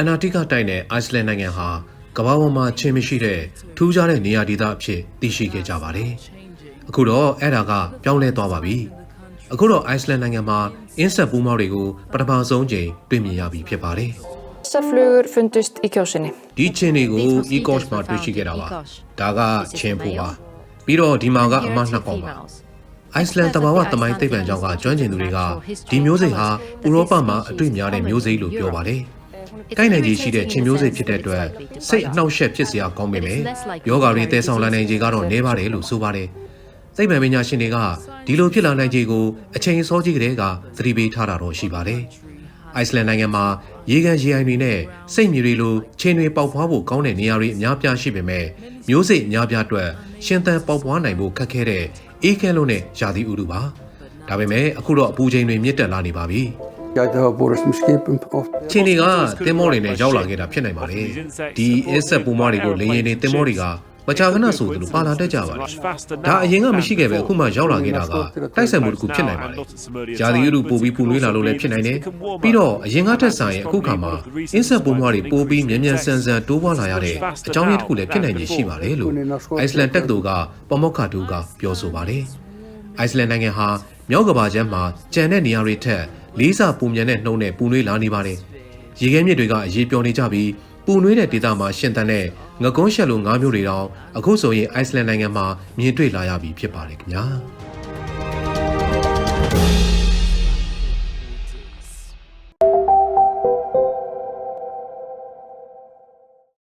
န္တာတိကတိုက်တဲ့အိုက်စလန်နိုင်ငံဟာကမ္ဘာပေါ်မှာချင်းမရှိတဲ့ထူးခြားတဲ့နေရာဒေသအဖြစ်သိရှိခဲ့ကြပါတယ်။အခုတော့အဲ့ဒါကပြောင်းလဲသွားပါပြီ။အခုတော့အိုက်စလန်နိုင်ငံမှာအင်းဆက်ပူးမောက်တွေကိုပထမဆုံးချိန်တွေ့မြင်ရပြီဖြစ်ပါတယ် Þessar flugur fundust í kjósinni. ။ဒီချင်းတွေကို e-coach မှာတွေ့ရှိခဲ့တာပါ။ဒါကချင်းပူပါ။ပြီးတော့ဒီမှာကအမနှစ်ကောင်ပါ။အိုက်စလန်တဘာဝတမိုင်းသိပ္ပံကျောင်းကကျွမ်းကျင်သူတွေကဒီမျိုးစိတ်ဟာဥရောပမှာအတွေ့များတဲ့မျိုးစိတ်လို့ပြောပါတယ်။ ကိုက်နိုင်ကြီးရှိတဲ့ချင်းမျိုးစိတ်ဖြစ်တဲ့အတွက်စိတ်အနှောက်အယှက်ဖြစ်စရာကောင်းပေမဲ့ယောဂါတွေတဲဆောင်လာနိုင်ခြေကတော့နည်းပါတယ်လို့ဆိုပါတယ်။သိပ္ပံပညာရှင်တွေကဒီလိုဖြစ်လာနိုင်ခြေကိုအချိန်စောကြီးကတည်းကသတိပေးထားတာတော့ရှိပါတယ်။အိုက်စလန်နိုင်ငံမှာရေကန်ရေအိုင်တွေနဲ့စိတ်မြေတွေလိုချင်းတွေပေါက်ဖွားဖို့ကောင်းတဲ့နေရာတွေအများပြားရှိပေမဲ့မျိုးစိတ်အများပြားအတွက်ရှင်သန်ပေါက်ဖွားနိုင်ဖို့ခက်ခဲတဲ့အေးခဲလုံးနဲ့ယာသီဥတုပါ။ဒါပေမဲ့အခုတော့အပူချိန်တွေမြင့်တက်လာနေပါပြီ Ja, daar worden ze misschien of ။ချင်းတွေကတင်မောတွေနဲ့ရောက်လာခဲ့တာဖြစ်နိုင်ပါလေ။ဒီအင်းဆက်ပူမတွေကိုလေရင်တွေတင်မောတွေကမကြာခဏဆိုသလိုပါလာတတ်ကြပါလေ။ဒါအရင်ကမရှိခဲ့ပဲအခုမှရောက်လာခဲ့တာကတိုက်ဆိုင်မှုတစ်ခုဖြစ်နိုင်ပါလေ။ဂျာဒီဥတုပိုပြီးပူနွေးလာလို့လည်းဖြစ်နိုင်တယ်။ပြီးတော့အရင်ကထက်ဆိုင်ရင်အခုခါမှာအင်းဆက်ပူမတွေပိုပြီးမြန်မြန်ဆန်ဆန်တိုးပွားလာရတဲ့အကြောင်းရင်းတစ်ခုလည်းဖြစ်နိုင်ခြေရှိပါတယ်လို့အိုက်စလန်တက္ကသိုလ်ကပမောက္ခတူကပြောဆိုပါတယ်။အိုက်စလန်နိုင်ငံဟာမြောက်ကဘာချမ်းမှာကြံတဲ့နေရာတွေထက် လေးစားပူမြန်တဲ့နှုံနဲ့ပူနွေးလာနေပါတယ်။ရေခဲမြစ်တွေကအရေးပျော်နေကြပြီးပူနွေးတဲ့ဒေသမှာရှင်သန်တဲ့ငကုံးရှက်လိုငါးမျိုးတွေတောင်အခုဆိုရင်အိုက်စလန်နိုင်ငံမှာမြင်တွေ့လာရပြီဖြစ်ပါတယ်ခင်ဗျာ။